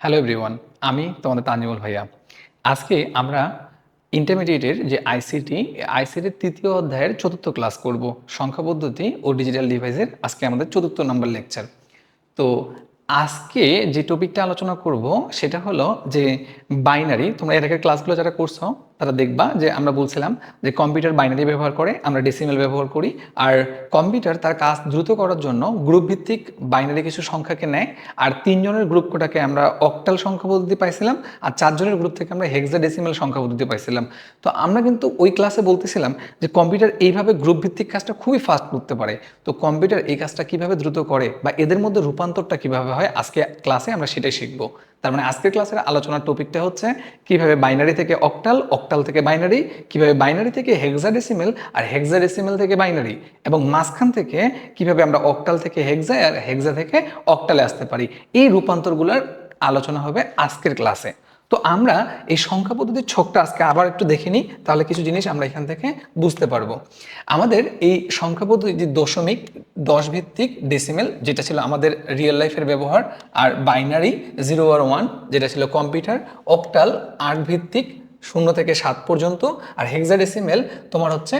Hello everyone আমি তোমাদের তানজিমুল ভাইয়া। আজকে আমরা ইন্টারমিডিয়েটের যে আইসিটি আইসিটির তৃতীয় অধ্যায়ের চতুর্থ ক্লাস করব। সংখ্যা পদ্ধতি ও ডিজিটাল ডিভাইসের আজকে আমাদের চতুর্থ নম্বর লেকচার তো আজকে যে টপিকটা আলোচনা করব, সেটা হলো যে বাইনারি তোমরা এর আগের ক্লাসগুলো যারা করছ তারা দেখবা যে আমরা বলছিলাম যে কম্পিউটার বাইনারি ব্যবহার করে আমরা ডেসিমেল ব্যবহার করি। আর কম্পিউটার তার কাজ দ্রুত করার জন্য গ্রুপ ভিত্তিক বাইনারি কিছু সংখ্যাকে নেয়। আর তিনজনের গ্রুপ কোটাকে আমরা অক্টাল সংখ্যা পদ্ধতি পাইছিলাম আর চারজনের গ্রুপ থেকে আমরা হেক্সা ডেসিমেল সংখ্যা পদ্ধতি পাইছিলাম। তো আমরা কিন্তু ওই ক্লাসে বলতেছিলাম যে কম্পিউটার এইভাবে গ্রুপ ভিত্তিক কাজটা খুবই ফাস্ট করতে পারে। তো কম্পিউটার এই কাজটা কীভাবে দ্রুত করে বা এদের মধ্যে রূপান্তরটা কীভাবে হয় আজকে ক্লাসে আমরা সেটাই শিখব। তার মানে আজকের ক্লাসের আলোচনার টপিকটা হচ্ছে কীভাবে বাইনারি থেকে অক্টাল অক্টাল থেকে বাইনারি কীভাবে বাইনারি থেকে হেক্সাডেসিমেল আর হেক্সাডেসিমেল থেকে বাইনারি এবং মাঝখান থেকে কীভাবে আমরা অক্টাল থেকে হেক্সা আর হেক্সা থেকে অক্টালে আসতে পারি। এই রূপান্তরগুলোর আলোচনা হবে আজকের ক্লাসে। তো আমরা এই সংখ্যা পদ্ধতির ছকটা আজকে আবার একটু দেখে নিই, তাহলে কিছু জিনিস আমরা এখান থেকে বুঝতে পারব। আমাদের এই সংখ্যা পদ্ধতি যে দশমিক দশ ভিত্তিক ডেসিমেল যেটা ছিল আমাদের রিয়েল লাইফের ব্যবহার, আর বাইনারি জিরো আর ওয়ান যেটা ছিল কম্পিউটার অক্টাল আট ভিত্তিক শূন্য থেকে সাত পর্যন্ত, আর হেক্সা হেক্সাডেসিমেল তোমার হচ্ছে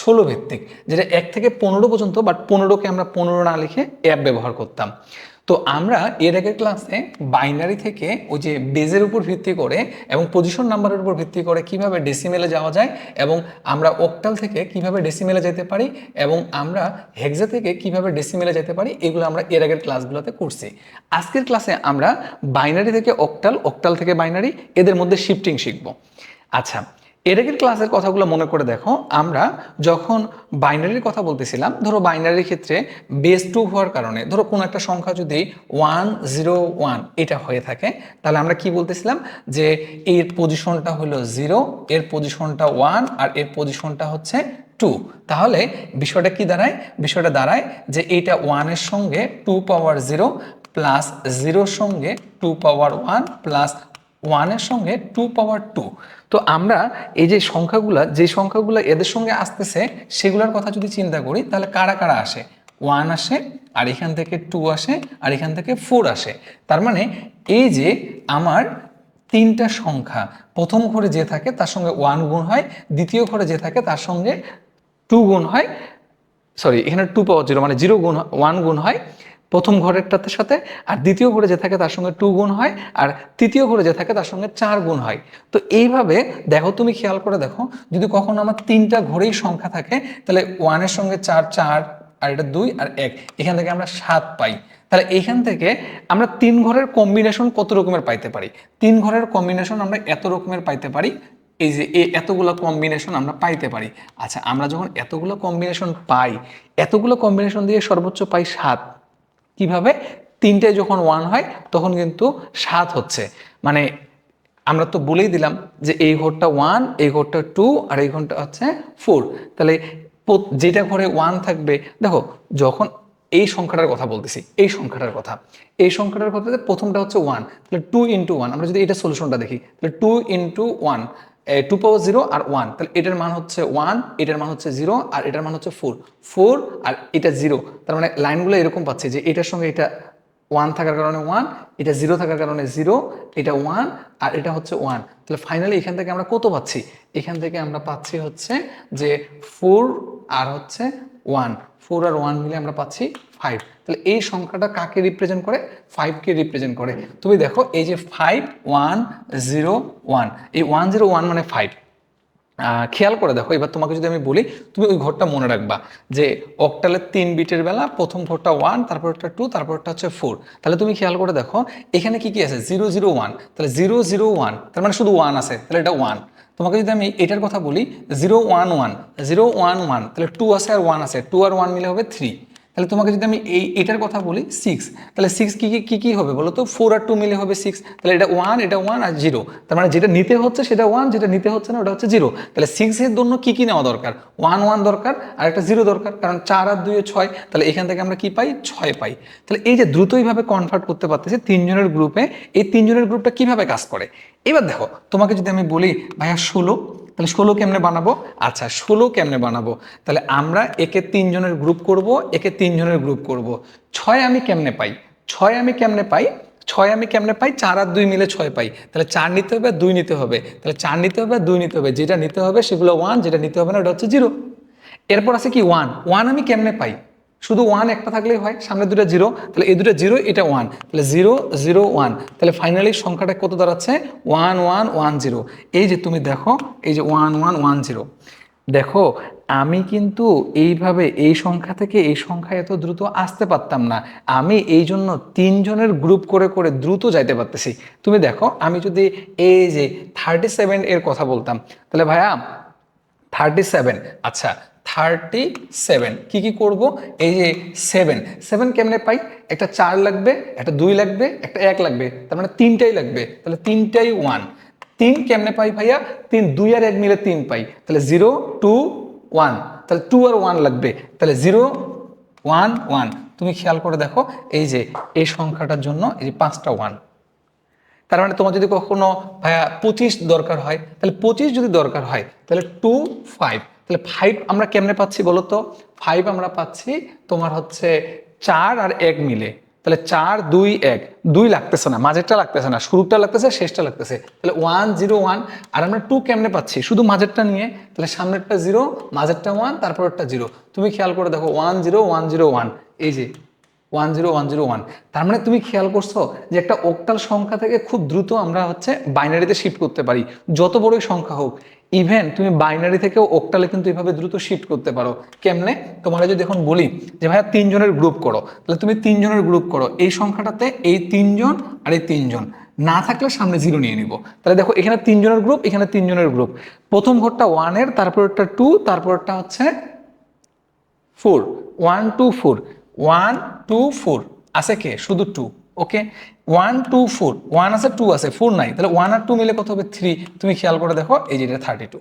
ষোলো ভিত্তিক যেটা এক থেকে পনেরো পর্যন্ত বাট পনেরোকে আমরা পনেরো না লিখে অ্যাপ ব্যবহার করতাম। তো আমরা এর আগের ক্লাসে বাইনারি থেকে ওই যে বেজের উপর ভিত্তি করে এবং পজিশন নাম্বারের উপর ভিত্তি করে কীভাবে ডেসিমেলে যাওয়া যায় এবং আমরা অক্টাল থেকে কীভাবে ডেসিমেলে যেতে পারি এবং আমরা হেক্সা থেকে কীভাবে ডেসিমেলে যেতে পারি এগুলো আমরা এর আগের ক্লাসগুলোতে করছি। আজকের ক্লাসে আমরা বাইনারি থেকে অক্টাল অক্টাল থেকে বাইনারি এদের মধ্যে শিফটিং শিখব। আচ্ছা এর আগের ক্লাসের কথাগুলো মনে করে দেখো। আমরা যখন বাইনারির কথা বলতেছিলাম, ধরো বাইনারির ক্ষেত্রে বেস টু হওয়ার কারণে, ধরো কোনো একটা সংখ্যা যদি ওয়ান জিরো ওয়ান এটা হয়ে থাকে, তাহলে আমরা কি বলতেছিলাম? যে এর পজিশনটা হলো জিরো এর পজিশনটা ওয়ান আর এর পজিশনটা হচ্ছে টু তাহলে বিষয়টা কি দাঁড়ায়? বিষয়টা দাঁড়ায় যে এইটা ওয়ানের সঙ্গে টু পাওয়ার জিরো প্লাস জিরোর সঙ্গে টু পাওয়ার ওয়ান প্লাস ওয়ানের সঙ্গে টু পাওয়ার টু তো আমরা এই যে সংখ্যাগুলো যে সংখ্যাগুলো এদের সঙ্গে আসতেছে, সেগুলোর কথা যদি চিন্তা করি, তাহলে কারা কারা আসে? ওয়ান আসে, আর এখান থেকে টু আসে, আর এখান থেকে ফোর আসে। তার মানে এই যে আমার তিনটা সংখ্যা, প্রথম ঘরে যে থাকে তার সঙ্গে ওয়ান গুণ হয়, দ্বিতীয় ঘরে যে থাকে তার সঙ্গে টু গুণ হয় সরি এখানে টু পাওয়ার জিরো মানে জিরো গুণ ওয়ান গুণ হয়। প্রথম ঘরেরটাতে সাথে, আর দ্বিতীয় ঘরে যে থাকে তার সঙ্গে টু গুণ হয়, আর তৃতীয় ঘরে যে থাকে তার সঙ্গে চার গুণ হয়। তো এইভাবে, দেখো তুমি খেয়াল করে দেখো, যদি কখনো আমার তিনটা ঘরেই সংখ্যা থাকে, তাহলে ওয়ানের সঙ্গে চার চার, আর এটা দুই, আর এক, এখান থেকে আমরা সাত পাই। তাহলে এইখান থেকে আমরা তিন ঘরের কম্বিনেশন কত রকমের পাইতে পারি? তিন ঘরের কম্বিনেশন আমরা এত রকমের পাইতে পারি, এই যে এতগুলো কম্বিনেশন আমরা পাইতে পারি। আচ্ছা আমরা যখন এতগুলো কম্বিনেশন পাই, এতগুলো কম্বিনেশন দিয়ে সর্বোচ্চ পাই সাত। কীভাবে? তিনটে যখন ওয়ান হয়, তখন কিন্তু সাত হচ্ছে। মানে আমরা তো বলেই দিলাম যে এই ঘরটা ওয়ান এই ঘরটা টু আর এই ঘরটা হচ্ছে ফোর তাহলে যেটা ঘরে ওয়ান থাকবে, দেখো, যখন এই সংখ্যাটার কথা বলতেছি, এই সংখ্যাটার কথা। এই সংখ্যাটার কথা প্রথমটা হচ্ছে ওয়ান তাহলে টু ইন্টু ওয়ান আমরা যদি এটা সলিউশনটা দেখি, তাহলে two into one two power zero আর ওয়ান তাহলে এটার মান হচ্ছে ওয়ান এটার মান হচ্ছে জিরো আর এটার মান হচ্ছে ফোর ফোর আর এটা জিরো তার মানে লাইনগুলো এরকম পাচ্ছে যে এটার সঙ্গে এটা ওয়ান থাকার কারণে ওয়ান এটা জিরো থাকার কারণে জিরো এটা ওয়ান আর এটা হচ্ছে ওয়ান তাহলে ফাইনালি এখান থেকে আমরা কত পাচ্ছি? এখান থেকে আমরা পাচ্ছি হচ্ছে যে ফোর আর হচ্ছে ওয়ান ফোর আর ওয়ান মিলে আমরা পাচ্ছি ফাইভ তাহলে এই সংখ্যাটা কাকে রিপ্রেজেন্ট করে? ফাইভকে রিপ্রেজেন্ট করে। তুমি দেখো, এই যে ফাইভ ওয়ান জিরো ওয়ান এই ওয়ান জিরো ওয়ান মানে ফাইভ খেয়াল করে দেখো, এবার তোমাকে যদি আমি বলি, তুমি ওই ঘরটা মনে রাখবা যে অক্টালের তিন বিটের বেলা প্রথম ঘরটা ওয়ান তারপর তারপরটা টু তারপর তারপরটা হচ্ছে ফোর তাহলে তুমি খেয়াল করে দেখো, এখানে কি কি আছে? জিরো জিরো ওয়ান তাহলে জিরো জিরো ওয়ান তার মানে শুধু ওয়ান আছে, তাহলে এটা ওয়ান তোমাকে যদি আমি এটার কথা বলি zero one one zero one one তাহলে টু আছে আর ওয়ান আছে টু আর ওয়ান মিলে হবে থ্রি তাহলে তোমাকে যদি আমি এই, এটার কথা বলি সিক্স তাহলে সিক্স কী কী কী হবে বলো তো? ফোর আর টু মিলে হবে সিক্স তাহলে এটা ওয়ান এটা ওয়ান আর জিরো তার মানে যেটা নিতে হচ্ছে সেটা ওয়ান যেটা নিতে হচ্ছে না ওটা হচ্ছে জিরো তাহলে সিক্সের জন্য কী কী নেওয়া দরকার? ওয়ান ওয়ান দরকার আর একটা জিরো দরকার, কারণ চার আর দুই ছয়, তাহলে এখান থেকে আমরা কী পাই? ছয় পাই। তাহলে এই যে দ্রুতইভাবে কনভার্ট করতে পারতেছি তিনজনের গ্রুপে এই তিনজনের গ্রুপটা কীভাবে কাজ করে? এবার দেখো, তোমাকে যদি আমি বলি, ভাইয়া, ষোলো তাহলে ষোলো কেমনে বানাবো? আচ্ছা ষোলো কেমনে বানাবো? তাহলে আমরা একে তিনজনের গ্রুপ করব, একে তিনজনের গ্রুপ করব। ছয় আমি কেমনে পাই? ছয় আমি কেমনে পাই? ছয় আমি কেমনে পাই? চার আর দুই মিলে ছয় পাই। তাহলে চার নিতে হবে, দুই নিতে হবে। তাহলে চার নিতে হবে, দুই নিতে হবে। যেটা নিতে হবে সেগুলো ওয়ান যেটা নিতে হবে না ওটা হচ্ছে জিরো এরপর আছে কি ওয়ান ওয়ান আমি কেমনে পাই? শুধু ওয়ান একটা থাকলেই হয়, সামনে দুটো জিরো তাহলে এই দুটো জিরো এটা ওয়ান তাহলে জিরো জিরো ওয়ান তাহলে ফাইনালি সংখ্যাটা কত দাঁড়াচ্ছে? ওয়ান ওয়ান ওয়ান জিরো এই যে তুমি দেখো, এই যে ওয়ান ওয়ান ওয়ান জিরো দেখো, আমি কিন্তু এইভাবে এই সংখ্যা থেকে এই সংখ্যা এত দ্রুত আসতে পারতাম না, আমি এই জন্য তিনজনের গ্রুপ করে করে দ্রুত যাইতে পারতেছি, তুমি দেখো, আমি যদি এই যে থার্টি সেভেন এর কথা বলতাম, তাহলে ভাইয়া থার্টি সেভেন আচ্ছা থার্টি সেভেন। কী কী করব? এই যে সেভেন। সেভেন কেমনে পাই? একটা চার লাগবে, একটা দুই লাগবে, একটা এক লাগবে। তার মানে তিনটাই লাগবে। তাহলে তিনটাই ওয়ান। তিন কেমনে পাই ভাইয়া? তিন, দুই আর এক মিলে তিন পাই। তাহলে জিরো, টু, ওয়ান। তাহলে টু আর ওয়ান লাগবে। তাহলে জিরো, ওয়ান ওয়ান। তুমি খেয়াল করে দেখো, এই যে এই সংখ্যাটার জন্য এই যে পাঁচটা ওয়ান। তার মানে তোমার যদি কখনো ভাইয়া পঁচিশ দরকার হয়, তাহলে পঁচিশ যদি দরকার হয়, তাহলে টু, ফাইভ। তাহলে ফাইভ আমরা কেমনে পাচ্ছি বলো তো ফাইভ আমরা পাচ্ছি তোমার হচ্ছে চার আর এক মিলে। তাহলে চার, দুই, এক। দুই লাগতেছে না, মাঝেরটা লাগতেছে না শুরুটা লাগতেছে, শেষটা লাগতেছে। তাহলে ওয়ান জিরো ওয়ান আর আমরা টু কেমনে পাচ্ছি? শুধু মাঝেরটা নিয়ে, তাহলে সামনেরটা জিরো মাঝেরটা ওয়ান তারপরটা জিরো তুমি খেয়াল করে দেখো one zero one zero one এই যে one zero one zero one তার মানে তুমি খেয়াল করছ যে একটা ওক্টাল সংখ্যা থেকে খুব দ্রুত আমরা হচ্ছে বাইনারিতে শিফট করতে পারি। যত বড়ই সংখ্যা হোক ইভেন তুমি বাইনারি থেকেও ওক্টালে কিন্তু এভাবে দ্রুত শিফট করতে পারো। কেমনে? তোমার যদি এখন বলি যে, ভাইয়া, তিনজনের গ্রুপ করো। তাহলে তুমি তিনজনের গ্রুপ করো। এই সংখ্যাটাতে এই তিনজন আর এই তিনজন। না থাকলে সামনে জিরো নিয়ে নিব। তাহলে দেখো, এখানে তিনজনের গ্রুপ এখানে তিনজনের গ্রুপ প্রথম ঘরটা ওয়ানের তারপরটা টু তারপরটা হচ্ছে four one two four one two four আছে কে? শুধু two okay one two four one আছে টু আছে ফোর নাই। তাহলে ওয়ান আর টু মিলে কত হবে? থ্রি তুমি খেয়াল করে দেখো, এই যে এটা থার্টি টু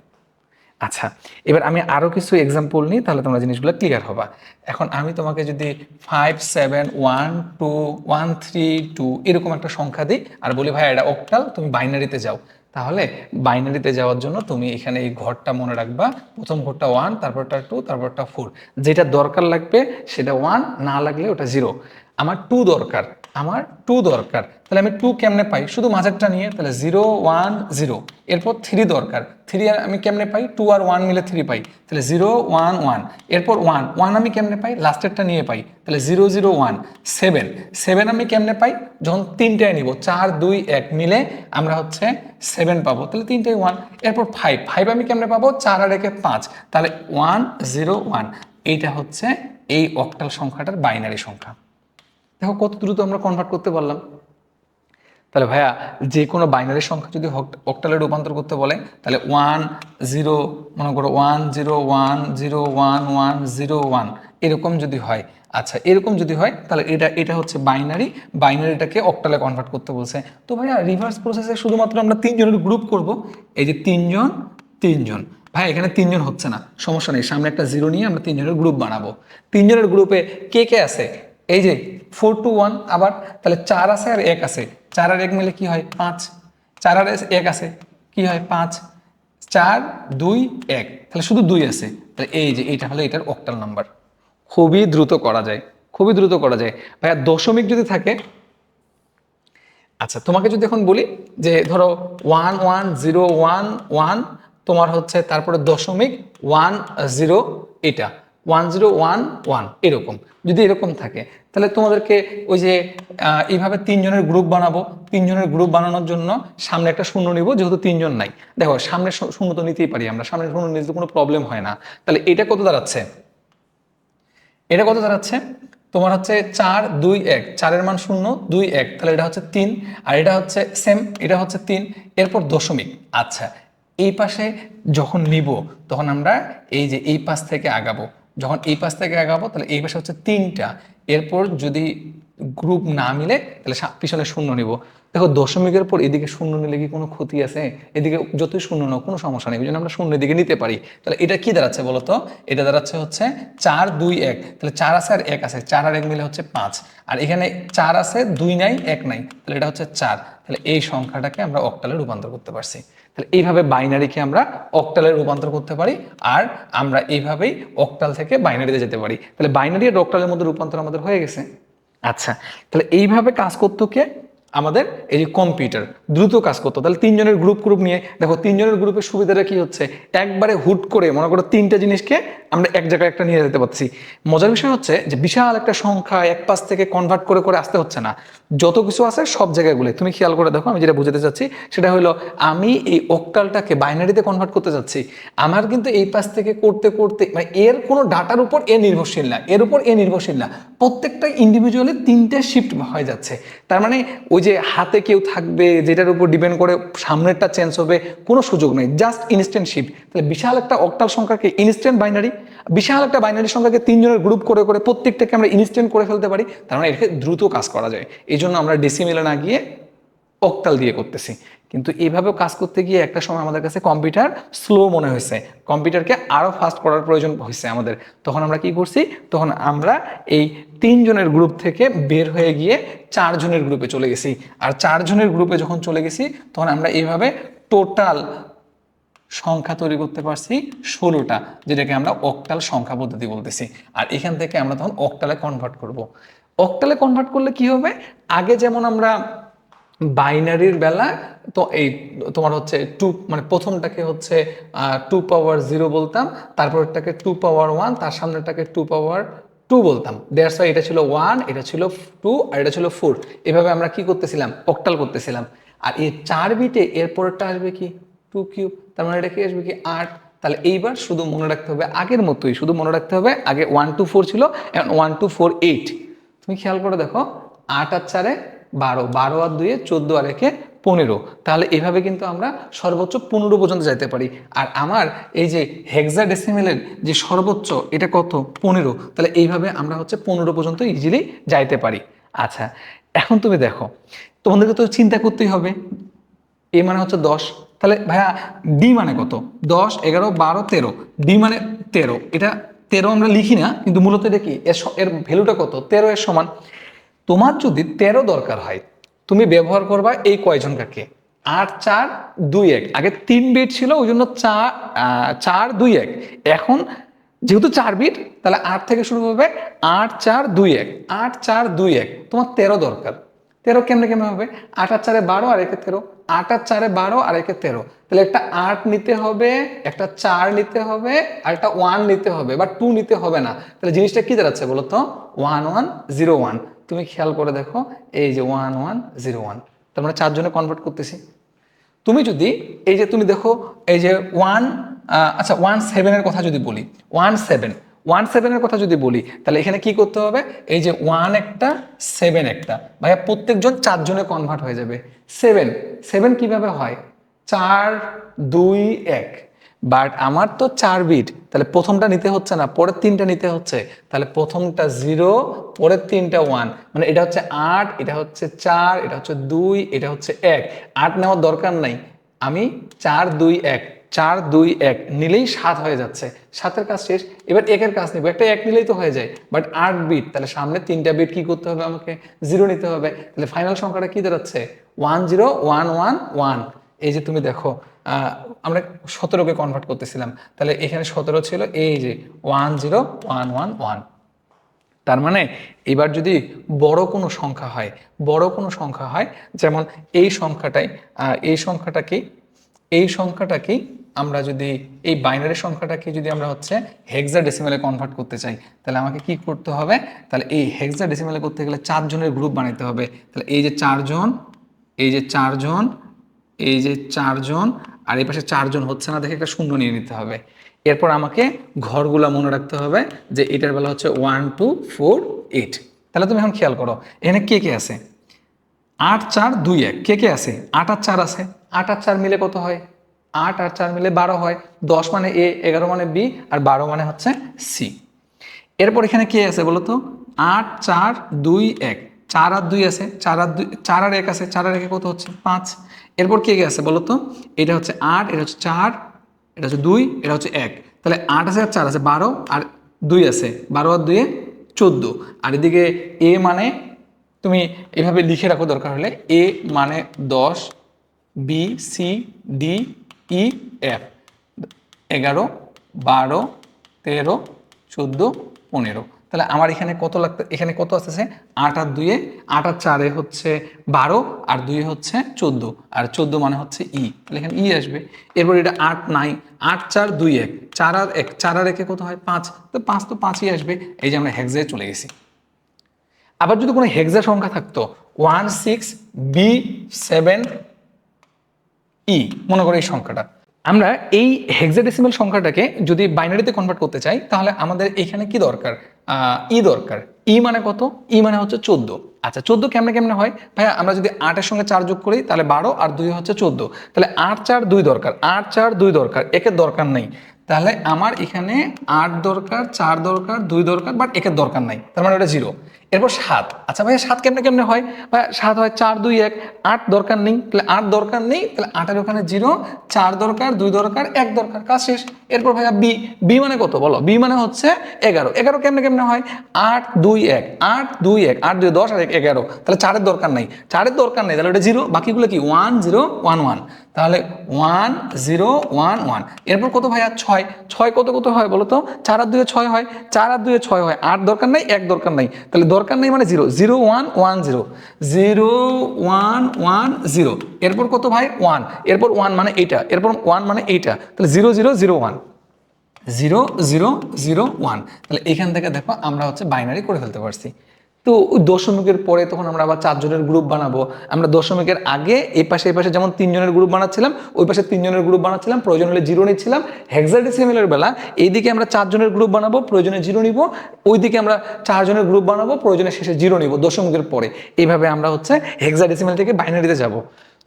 আচ্ছা এবার আমি আরও কিছু এক্সাম্পল নিই, তাহলে তোমরা জিনিসগুলো ক্লিয়ার হবা। এখন আমি তোমাকে যদি five seven one two one three two এরকম একটা সংখ্যা দিই, আর বলি, ভাই, এটা অক্টাল তুমি বাইনারিতে যাও। তাহলে বাইনারিতে যাওয়ার জন্য তুমি এখানে এই ঘরটা মনে রাখবা। প্রথম ঘরটা ওয়ান তারপরটা টু তারপরটা ফোর যেটা দরকার লাগবে, সেটা ওয়ান না লাগলে ওটা জিরো আমার টু দরকার। আমার টু দরকার। তাহলে আমি টু কেমনে পাই? শুধু মাঝেরটা নিয়ে, তাহলে জিরো ওয়ান জিরো এরপর থ্রি দরকার। থ্রি আর আমি কেমনে পাই? টু আর ওয়ান মিলে থ্রি পাই। তাহলে জিরো ওয়ান ওয়ান এরপর ওয়ান ওয়ান আমি কেমনে পাই? লাস্টেরটা নিয়ে পাই। তাহলে zero zero one seven seven আমি কেমনে পাই? যখন তিনটায় নিব, চার, দুই, এক মিলে আমরা হচ্ছে সেভেন পাবো। তাহলে তিনটাই ওয়ান এরপর ফাইভ ফাইভ আমি কেমনে পাবো? চার আর একে পাঁচ। তাহলে ওয়ান জিরো ওয়ান এইটা হচ্ছে এই অক্টাল সংখ্যাটার বাইনারি সংখ্যা। দেখো কত দ্রুত আমরা কনভার্ট করতে পারলাম। তাহলে ভাইয়া, যে কোনো বাইনারি সংখ্যা যদি অক্টালে রূপান্তর করতে বলে, তাহলে ওয়ান জিরো মনে করো one zero one zero one one zero one এরকম যদি হয় আচ্ছা এরকম যদি হয়, তাহলে এটা এটা হচ্ছে বাইনারি বাইনারিটাকে অক্টালে কনভার্ট করতে বলছে। তো ভাইয়া রিভার্স প্রসেসে শুধুমাত্র আমরা তিনজনের গ্রুপ করব, এই যে তিনজন তিনজন। ভাই এখানে তিনজন হচ্ছে না, সমস্যা নেই, সামনে একটা জিরো নিয়ে আমরা তিনজনের গ্রুপ বানাবো। তিনজনের গ্রুপে কে কে আছে? এই যে ফোর টু ওয়ান আবার তাহলে চার আছে আর এক আছে। চার আর এক মিলে কি হয়? পাঁচ। চার আর এক আছে, কি হয়? পাঁচ। চার, দুই, এক। তাহলে শুধু দুই আছে। তাহলে এই যে এইটা হলো এটার অক্টাল নাম্বার খুবই দ্রুত করা যায়। খুবই দ্রুত করা যায়। ভাইয়া, দশমিক যদি থাকে আচ্ছা তোমাকে যদি এখন বলি যে ধরো one one zero one one তোমার হচ্ছে তারপরে দশমিক ওয়ান জিরো এটা। ওয়ান জিরো ওয়ান ওয়ান এরকম। যদি এরকম থাকে, তাহলে তোমাদেরকে ওই যে এইভাবে তিনজনের গ্রুপ বানাবো। তিনজনের গ্রুপ বানানোর জন্য সামনে একটা শূন্য নিব, যেহেতু তিনজন নাই। দেখো, সামনে শূন্য তো নিতেই পারি আমরা, সামনে শূন্য নিতে কোনো প্রবলেম হয় না। তাহলে এটা কত দাঁড়াচ্ছে? এটা কত দাঁড়াচ্ছে? তোমার হচ্ছে চার, দুই, এক। চারের মান শূন্য, দুই, এক। তাহলে এটা হচ্ছে তিন, আর এটা হচ্ছে সেম এটা হচ্ছে তিন, এরপর দশমিক। আচ্ছা এই পাশে যখন নিব, তখন আমরা এই যে এই পাশ থেকে আগাবো। যখন এই পাশ থেকে আগাবো, তাহলে এই পাশে হচ্ছে তিনটা। এরপর যদি গ্রুপ না মিলে, তাহলে পিছনে শূন্য নিব। দেখো, দশমিকের পর এদিকে শূন্য নিলে কি কোনো ক্ষতি আছে? এদিকে যতই শূন্য নাও, কোনো সমস্যা নেই। ওই জন্য আমরা শূন্য দিকে নিতে পারি। তাহলে এটা কি দাঁড়াচ্ছে বলো তো? এটা দাঁড়াচ্ছে হচ্ছে চার, দুই, এক। তাহলে চার আছে আর এক আছে। চার আর এক মিলে হচ্ছে পাঁচ। আর এখানে চার আছে, দুই নাই, এক নাই। তাহলে এটা হচ্ছে চার। তাহলে এই সংখ্যাটাকে আমরা অক্টালে রূপান্তর করতে পারছি। তাহলে এইভাবে বাইনারিকে আমরা অক্টালে রূপান্তর করতে পারি, আর আমরা এইভাবেই অকটাল থেকে বাইনারিতে যেতে পারি। তাহলে বাইনারি আর অক্টালের মধ্যে রূপান্তর আমাদের হয়ে গেছে। আচ্ছা তাহলে এইভাবে কাজ করতো কে? আমাদের এই যে কম্পিউটার দ্রুত কাজ করতো। তাহলে তিনজনের গ্রুপ গ্রুপ নিয়ে, দেখো তিনজনের গ্রুপের সুবিধাটা কি হচ্ছে? একবারে হুট করে, মনে করো তিনটা জিনিসকে আমরা এক জায়গায় একটা নিয়ে যেতে পারছি মজার বিষয় হচ্ছে যে বিশাল একটা সংখ্যা, এক পাশ থেকে কনভার্ট করে করে আসতে হচ্ছে না। যত কিছু আছে সব জায়গাগুলো তুমি খেয়াল করে দেখো, আমি যেটা বুঝাতে চাচ্ছি, সেটা হলো আমি এই অক্টালটাকে বাইনারিতে কনভার্ট করতে চাচ্ছি। আমার কিন্তু এই পাশ থেকে করতে করতে মানে এর কোনো ডাটার উপর এ নির্ভরশীল না, এর উপর এ নির্ভরশীল না। প্রত্যেকটা ইন্ডিভিজুয়ালি তিনটে শিফট হয়ে যাচ্ছে। তার মানে ওই যে হাতে কেউ থাকবে, যেটার উপর ডিপেন্ড করে সামনেরটা চেঞ্জ হবে, কোনো সুযোগ নেই জাস্ট ইনস্ট্যান্ট শিফট তাহলে বিশাল একটা অক্টাল সংখ্যাকে ইনস্ট্যান্ট বাইনারি বিশাল একটা বাইনারি সংখ্যাকে তিনজনের গ্রুপ করে করে প্রত্যেকটাকে আমরা ইনস্ট্যান্ট করে ফেলতে পারি, তার মানে এটাকে দ্রুত কাজ করা যায়। এই জন্য আমরা ডেসিমিলে না গিয়ে অক্টাল দিয়ে করতেছি। কিন্তু এইভাবেও কাজ করতে গিয়ে একটা সময় আমাদের কাছে কম্পিউটার স্লো মনে হয়েছে। কম্পিউটারকে আরও ফাস্ট করার প্রয়োজন হয়েছে আমাদের। তখন আমরা কি করছি? তখন আমরা এই তিনজনের গ্রুপ থেকে বের হয়ে গিয়ে চারজনের গ্রুপে চলে গেছি। আর চারজনের গ্রুপে যখন চলে গেছি, তখন আমরা এইভাবে টোটাল সংখ্যা তৈরি করতে পারছি ষোলোটা, যেটাকে আমরা অক্টাল সংখ্যা পদ্ধতি বলতেছি। আর এখান থেকে আমরা তখন অক্টালে কনভার্ট করব। অক্টালে কনভার্ট করলে কি হবে? আগে যেমন আমরা বাইনারির বেলা তো এই তোমার হচ্ছে টু মানে প্রথমটাকে হচ্ছে টু পাওয়ার জিরো বলতাম, তারপরটাকে টু পাওয়ার ওয়ান তার সামনেটাকে টু পাওয়ার টু বলতাম। দেড় ছয় এটা ছিল ওয়ান এটা ছিল টু আর এটা ছিল ফোর এভাবে আমরা কি করতেছিলাম? অক্টাল করতেছিলাম। আর এই চার বিটে এরপরটা আসবে কি? টু কিউব তার মানে এটা কি আসবে কি? আট। তাহলে এইবার শুধু মনে রাখতে হবে আগের মতোই, শুধু মনে রাখতে হবে আগে ওয়ান টু ফোর ছিল, এখন ওয়ান টু ফোর এইট তুমি খেয়াল করে দেখো, আট আর চারে বারো বারো আর দুয়ে চোদ্দ আর একে পনেরো। তাহলে এভাবে কিন্তু আমরা সর্বোচ্চ পনেরো পর্যন্ত যাইতে পারি। আর আমার এই যে হেক্সা ডেসিমেলের যে সর্বোচ্চ, এটা কত? পনেরো। তাহলে এইভাবে আমরা হচ্ছে পনেরো পর্যন্ত ইজিলি যাইতে পারি। আচ্ছা এখন তুমি দেখো, তোমাদেরকে তো চিন্তা করতেই হবে। এ মানে হচ্ছে দশ। তাহলে ভাইয়া, ডি মানে কত? দশ, এগারো, বারো, তেরো। ডি মানে তেরো। এটা তেরো আমরা লিখি না, কিন্তু মূলত এটা কি? এর ভ্যালুটা কত? তেরো এর সমান। তোমার যদি তেরো দরকার হয়, তুমি ব্যবহার করবা এই কয়জনকাকে? আট, চার, দুই, এক। আগে তিন বিট ছিল, ওই জন্য চার চার, দুই, এক। এখন যেহেতু চার বিট তাহলে আট থেকে শুরু হবে আট, চার, দুই, এক। আট, চার, দুই, এক। তোমার তেরো দরকার। তেরো কেমনে কেমনে হবে? আট আর চারে বারো, আর একে তেরো। আট আর চারে বারো, আর একে তেরো। তাহলে একটা আট নিতে হবে, একটা চার নিতে হবে, আর একটা ওয়ান নিতে হবে, বা টু নিতে হবে না। তাহলে জিনিসটা কি দাঁড়াচ্ছে বলো তো ওয়ান ওয়ান জিরো ওয়ান তুমি খেয়াল করে দেখো, এই যে ওয়ান ওয়ান জিরো ওয়ান তার মানে চারজনে কনভার্ট করতেছি। তুমি যদি, এই যে তুমি দেখো, এই যে ওয়ান আচ্ছা ওয়ান সেভেনের কথা যদি বলি ওয়ান সেভেন ওয়ান সেভেনের কথা যদি বলি, তাহলে এখানে কি করতে হবে? এই যে ওয়ান একটা সেভেন একটা। ভাইয়া, প্রত্যেকজন চারজনে কনভার্ট হয়ে যাবে। সেভেন সেভেন কীভাবে হয়? চার, দুই, এক। বাট আমার তো চার বিট, তাহলে প্রথমটা নিতে হচ্ছে না, পরের তিনটা নিতে হচ্ছে, তাহলে প্রথমটা জিরো, পরের তিনটা ওয়ান মানে এটা হচ্ছে আট, এটা হচ্ছে চার, এটা হচ্ছে দুই, এটা হচ্ছে এক, আট নেওয়ার দরকার নাই, আমি চার, দুই, এক, চার, দুই, এক, নিলেই সাত হয়ে যাচ্ছে, সাতের কাজ শেষ, এবার একের কাজ নিব, একটা এক নিলেই তো হয়ে যায়, বাট আট বিট, তাহলে সামনে তিনটা বিট কি করতে হবে আমাকে, জিরো নিতে হবে, তাহলে ফাইনাল সংখ্যাটা কি দাঁড়াচ্ছে one zero one one one এই যে তুমি দেখো আমরা সতেরোকে কনভার্ট করতেছিলাম। তাহলে এখানে সতেরো ছিল, এই যে one zero one one one তার মানে এবার যদি বড় কোনো সংখ্যা হয়, বড় কোনো সংখ্যা হয়, যেমন এই সংখ্যাটাই এই সংখ্যাটাকে এই সংখ্যাটাকে আমরা যদি, এই বাইনারি সংখ্যাটাকে যদি আমরা হচ্ছে হেক্সা ডেসিমেলে কনভার্ট করতে চাই, তাহলে আমাকে কি করতে হবে? তাহলে এই হেক্সা ডেসিমেলে করতে গেলে চারজনের গ্রুপ বানাইতে হবে। তাহলে এই যে চারজন, এই যে চারজন, এই যে চারজন আর এই পাশে চারজন হচ্ছে না, দেখে একটা শূন্য নিয়ে নিতে হবে। এরপর আমাকে ঘরগুলা মনে রাখতে হবে যে এটার বেলা হচ্ছে ওয়ান টু ফোর এইট তাহলে তুমি এখন খেয়াল করো, এখানে কে কে আছে? আট, চার, দুই, এক। কে কে আছে? আট আর চার আছে। আট আর চার মিলে কত হয়? আট আর চার মিলে বারো হয়। দশ মানে এ, এগারো মানে বি, আর বারো মানে হচ্ছে সি। এরপর এখানে কে আছে বলো তো? আট, চার, দুই, এক। চার আর দুই আছে। চার আর দুই, চার আর এক আছে। চার আর একে কত হচ্ছে? পাঁচ। এরপর কে আছে বলো তো এটা হচ্ছে আট, এটা হচ্ছে চার, এটা হচ্ছে দুই, এটা হচ্ছে এক। তাহলে আট আছে আর চার আছে, বারো, আর দুই আছে। বারো আর দুয়ে চোদ্দ। আর এদিকে এ মানে তুমি এভাবে লিখে রাখো দরকার হলে। এ মানে দশ, B, C, D, E, F. এগারো, বারো, তেরো, চোদ্দ, পনেরো। তাহলে আমার এখানে কত লাগতে, এখানে কত আসতেছে? আট আর দুইয়ে, আট আর চারে হচ্ছে বারো, আর দুইয়ে হচ্ছে চোদ্দ, আর চোদ্দ মানে হচ্ছে ই। তাহলে এখানে ই আসবে। এরপর এটা আট নাই, আট চার দুই এক, চার আর এক, চার আর একে কত হয়? পাঁচ। তো পাঁচ তো পাঁচই আসবে, এই যে আমরা হেক্সায় চলে গেছি। আবার যদি কোনো হেক্সা সংখ্যা থাকতো, one, six, B, seven, E, মনে করো এই সংখ্যাটা। আমরা এই হেক্সাডেসিমাল সংখ্যাটাকে যদি বাইনারিতে কনভার্ট করতে চাই, তাহলে আমাদের এখানে কি দরকার? ই দরকার। ই মানে কত? ই মানে হচ্ছে চোদ্দ। আচ্ছা চোদ্দ কেমনে কেমনে হয়? ভাইয়া, আমরা যদি আটের সঙ্গে চার যোগ করি, তাহলে বারো আর দুই হচ্ছে চোদ্দ। তাহলে আট, চার, দুই দরকার। আট, চার, দুই দরকার। একের দরকার নেই। তাহলে আমার এখানে আট দরকার, চার দরকার, দুই দরকার বাট একের দরকার নাই। তার মানে ওটা জিরো এরপর সাত। আচ্ছা ভাইয়া, সাত কেমনে কেমনে হয়? ভাইয়া, সাত হয় চার, দুই, এক। আট দরকার নেই। তাহলে আট দরকার নেই, তাহলে আটের ওখানে জিরো চার দরকার, দুই দরকার, এক দরকার, কাজ শেষ। এরপর ভাইয়া বি বি মানে কত? বলো বি মানে হচ্ছে এগারো। এগারো কেমনে কেমনে হয়? আট, দুই, এক। আট, দুই, এক। আট, দুই, দশ আর এক, এগারো। তাহলে চারের দরকার নেই। চারের দরকার নেই, তাহলে ওটা জিরো বাকিগুলো কি? ওয়ান জিরো ওয়ান ওয়ান তাহলে ওয়ান জিরো ওয়ান ওয়ান এরপর কত ভাইয়া? ছয়। ছয় কত কত হয় বলো তো চার আর দুয়ে ছয় হয়। চার আর দুয়ে ছয় হয়। আট দরকার নাই, এক দরকার নাই। তাহলে দরকার নেই মানে zero zero one one zero zero one one zero এরপর কত ভাই? ওয়ান এরপর ওয়ান মানে এইটা। এরপর ওয়ান মানে এইটা। তাহলে zero zero zero one zero zero zero one তাহলে এখান থেকে দেখো আমরা হচ্ছে বাইনারি করে ফেলতে পারছি। তো দশমিকের পরে তখন আমরা আবার চারজনের গ্রুপ বানাবো। আমরা দশমিকের আগে এই পাশে এই পাশে যেমন তিনজনের গ্রুপ বানাচ্ছিলাম, ওই পাশে তিনজনের গ্রুপ বানাচ্ছিলাম, প্রয়োজন হলে জিরো নিচ্ছিলাম। হেক্সাডেসিমেলের বেলা এইদিকে আমরা চারজনের গ্রুপ বানাবো, প্রয়োজনে জিরো নিব। ওইদিকে আমরা চারজনের গ্রুপ বানাবো, প্রয়োজনে শেষে জিরো নিব দশমিকের পরে। এইভাবে আমরা হচ্ছে হেক্সাডেসিমেল থেকে বাইনারিতে যাব।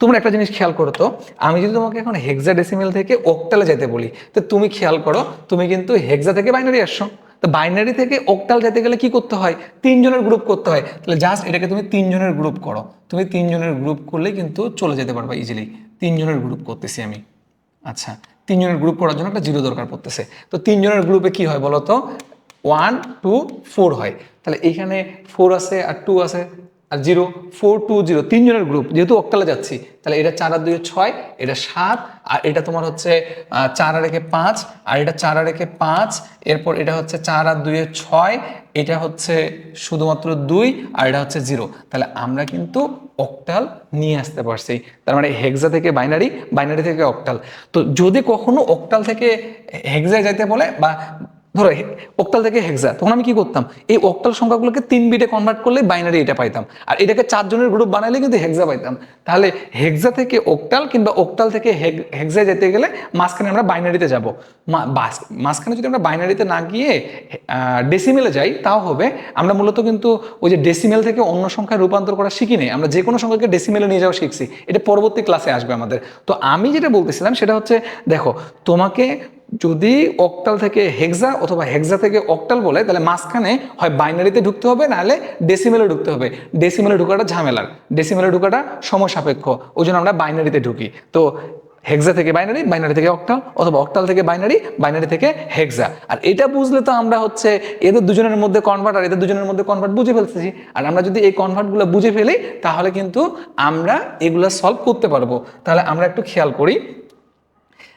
তোমরা একটা জিনিস খেয়াল করো তো, আমি যদি তোমাকে এখন হেক্সা ডেসিমেল থেকে অক্টালে যেতে বলি, তো তুমি খেয়াল করো, তুমি কিন্তু হেক্সা থেকে বাইনারি আসছো। তো বাইনারি থেকে ওকটাল যেতে গেলে কি করতে হয়? তিনজনের গ্রুপ করতে হয়। তাহলে জাস্ট এটাকে তুমি তিনজনের গ্রুপ করো। তুমি তিনজনের গ্রুপ করলে কিন্তু চলে যেতে পারবা ইজিলি তিনজনের গ্রুপ করতেছি আমি। আচ্ছা তিনজনের গ্রুপ করার জন্য একটা জিরো দরকার পড়তেছে। তো তিনজনের গ্রুপে কি হয় বলো তো ওয়ান টু ফোর হয়। তাহলে এইখানে ফোর আছে আর টু আছে। আর জিরো, ফোর, টু, জিরো, তিনজনের গ্রুপ যেহেতু অক্টালে যাচ্ছি, তাহলে এটা চার আর দুই ছয়, এটা সাত, আর এটা তোমার হচ্ছে চার আর একে পাঁচ, আর এটা চার আর একে পাঁচ, এরপর এটা হচ্ছে চার আর দুইয়ে ছয়, এটা হচ্ছে শুধুমাত্র দুই, আর এটা হচ্ছে জিরো। তাহলে আমরা কিন্তু অক্টাল নিয়ে আসতে পারছি। তার মানে হেক্সা থেকে বাইনারি বাইনারি থেকে অক্টাল। তো যদি কখনো অক্টাল থেকে হেক্সায় যাইতে বলে বা ধরো অক্টাল থেকে হেক্সা তখন আমি কি করতাম? এই অক্টাল সংখ্যাগুলোকে তিন বিটে কনভার্ট করলে বাইনারি এটা পাইতাম। আর এটাকে চারজনের গ্রুপ বানাইলে কিন্তু হেক্সা পাইতাম। তাহলে হেক্সা থেকে অক্টাল কিংবা অক্টাল থেকে হেক্সা যেতে গেলে মাঝখানে আমরা বাইনারিতে যাব। মাঝখানে যদি আমরা বাইনারিতে না গিয়ে ডেসিমেলে যাই, তাও হবে। আমরা মূলত কিন্তু ওই যে ডেসিমেল থেকে অন্য সংখ্যায় রূপান্তর করা শিখি নেই। আমরা যে কোনো সংখ্যাকে ডেসিমেলে নিয়ে যাওয়া শিখছি। এটা পরবর্তী ক্লাসে আসবে আমাদের। তো আমি যেটা বলতেছিলাম, সেটা হচ্ছে, দেখো, তোমাকে যদি অক্টাল থেকে হেক্সা অথবা হেক্সা থেকে অক্টাল বলে, তাহলে মাঝখানে হয় বাইনারিতে ঢুকতে হবে, নাহলে ডেসিমেলে ঢুকতে হবে। ডেসিমেলে ঢুকাটা ঝামেলার। ডেসিমেলে ঢুকাটা সময় সাপেক্ষ ওই জন্য আমরা বাইনারিতে ঢুকি। তো হেক্সা থেকে বাইনারি বাইনারি থেকে অক্টাল অথবা অক্টাল থেকে বাইনারি বাইনারি থেকে হেক্সা আর এটা বুঝলে তো আমরা হচ্ছে এদের দুজনের মধ্যে কনভার্ট আর এদের দুজনের মধ্যে কনভার্ট বুঝে ফেলতেছি। আর আমরা যদি এই কনভার্টগুলো বুঝে ফেলি, তাহলে কিন্তু আমরা এগুলো সলভ করতে পারব। তাহলে আমরা একটু খেয়াল করি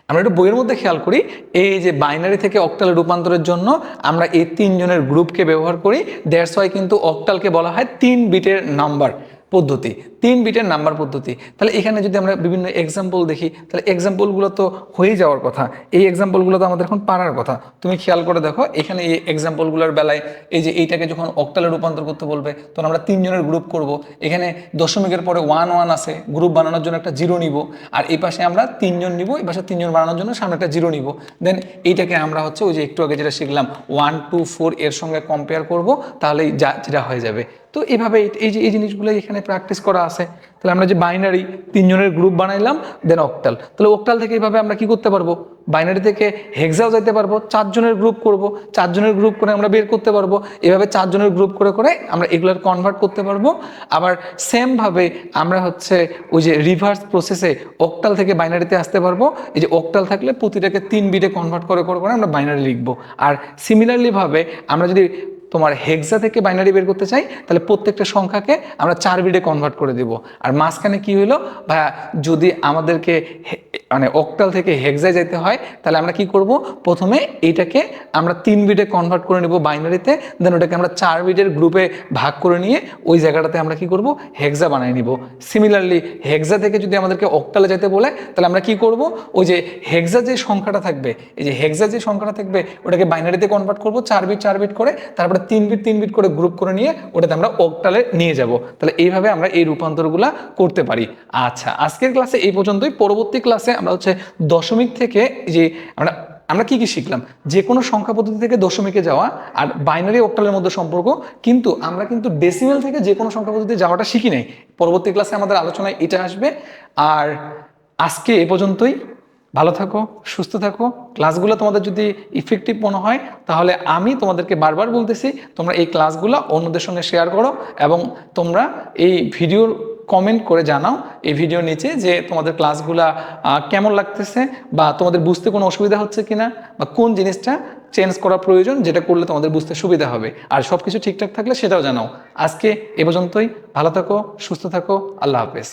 আমরা একটু বইয়ের মধ্যে খেয়াল করি, এই যে বাইনারি থেকে অক্টাল রূপান্তরের জন্য আমরা এই তিনজনের গ্রুপকে ব্যবহার করি দ্যাটস ওয়াই কিন্তু অক্টালকে বলা হয় তিন বিটের নাম্বার পদ্ধতি। তিন বিটের নাম্বার পদ্ধতি। তাহলে এখানে যদি আমরা বিভিন্ন এক্সাম্পল দেখি, তাহলে এক্সাম্পলগুলো তো হয়ে যাওয়ার কথা। এই এক্সাম্পলগুলো তো আমাদের এখন পারার কথা। তুমি খেয়াল করে দেখো, এখানে এই এক্সাম্পলগুলোর বেলায় এই যে এইটাকে যখন অক্টালে রূপান্তর করতে বলবে, তখন আমরা তিনজনের গ্রুপ করব। এখানে দশমিকের পরে ওয়ান ওয়ান আছে গ্রুপ বানানোর জন্য একটা জিরো নিব। আর এই পাশে আমরা তিনজন নিব, এই পাশে তিনজন বানানোর জন্য সামনে একটা জিরো নিব। দেন এইটাকে আমরা হচ্ছে ওই যে একটু আগে যেটা শিখলাম ওয়ান টু ফোর এর সঙ্গে কম্পেয়ার করব, তাহলেই যা, যেটা হয়ে যাবে। তো এইভাবে এই- এই যে, এই জিনিসগুলো এখানে প্র্যাকটিস করা আছে। তাহলে আমরা যে বাইনারি তিনজনের গ্রুপ বানাইলাম দেন অক্টাল তাহলে অক্টাল থেকে এইভাবে আমরা কি করতে পারব? বাইনারি থেকে হেক্সাও যাইতে পারব, চারজনের গ্রুপ করব। চারজনের গ্রুপ করে আমরা বের করতে পারব। এভাবে চারজনের গ্রুপ করে করে আমরা এগুলোর কনভার্ট করতে পারব। আবার সেমভাবে আমরা হচ্ছে ওই যে রিভার্স প্রসেসে অক্টাল থেকে বাইনারিতে আসতে পারব। এই যে অক্টাল থাকলে প্রতিটাকে তিন বিটে কনভার্ট করে করে করে আমরা বাইনারি লিখব। আর সিমিলারলি ভাবে আমরা যদি তোমার হেক্সা থেকে বাইনারি বের করতে চাই, তাহলে প্রত্যেকটা সংখ্যাকে আমরা চার বিটে কনভার্ট করে দিব। আর মাঝখানে কি হলো ভাইয়া, যদি আমাদেরকে মানে অক্টাল থেকে হেক্সায় যেতে হয়, তাহলে আমরা কি করব? প্রথমে এইটাকে আমরা তিন বিটে কনভার্ট করে নেব বাইনারিতে দেন ওটাকে আমরা চার বিটের গ্রুপে ভাগ করে নিয়ে ওই জায়গাটাতে আমরা কি করব? হেক্সা বানিয়ে নিব। সিমিলারলি হেক্সা থেকে যদি আমাদেরকে অক্টালে যেতে বলে, তাহলে আমরা কি করব? ওই যে হেক্সা যে সংখ্যাটা থাকবে, এই যে হেক্সা যে সংখ্যাটা থাকবে, ওটাকে বাইনারিতে কনভার্ট করব, চার বিট চার বিট করে, তারপরে তিন বিট তিন বিট করে গ্রুপ করে নিয়ে ওটাতে আমরা অক্টালে নিয়ে যাব। তাহলে এইভাবে আমরা এই রূপান্তরগুলা করতে পারি। আচ্ছা আজকের ক্লাসে এই পর্যন্তই। পরবর্তী ক্লাসে আমরা হচ্ছে দশমিক থেকে যে আমরা আমরা কি কি শিখলাম? যে কোনো সংখ্যা পদ্ধতি থেকে দশমিকে যাওয়া আর বাইনারি অক্টালের মধ্যে সম্পর্ক, কিন্তু আমরা কিন্তু ডেসিমেল থেকে যে কোনো সংখ্যা পদ্ধতি যাওয়াটা শিখি নাই। পরবর্তী ক্লাসে আমাদের আলোচনায় এটা আসবে। আর আজকে এ পর্যন্তই। ভালো থাকো, সুস্থ থাকো। ক্লাসগুলো তোমাদের যদি ইফেক্টিভ মনে হয়, তাহলে আমি তোমাদেরকে বারবার বলতেছি, তোমরা এই ক্লাসগুলো অন্যদের সঙ্গে শেয়ার করো এবং তোমরা এই ভিডিওর কমেন্ট করে জানাও এই ভিডিওর নিচে যে তোমাদের ক্লাসগুলা কেমন লাগতেছে বা তোমাদের বুঝতে কোনো অসুবিধা হচ্ছে কিনা বা কোন জিনিসটা চেঞ্জ করা প্রয়োজন যেটা করলে তোমাদের বুঝতে সুবিধা হবে। আর সব কিছু ঠিকঠাক থাকলে সেটাও জানাও। আজকে এ পর্যন্তই। ভালো থাকো, সুস্থ থাকো। আল্লাহ হাফেজ।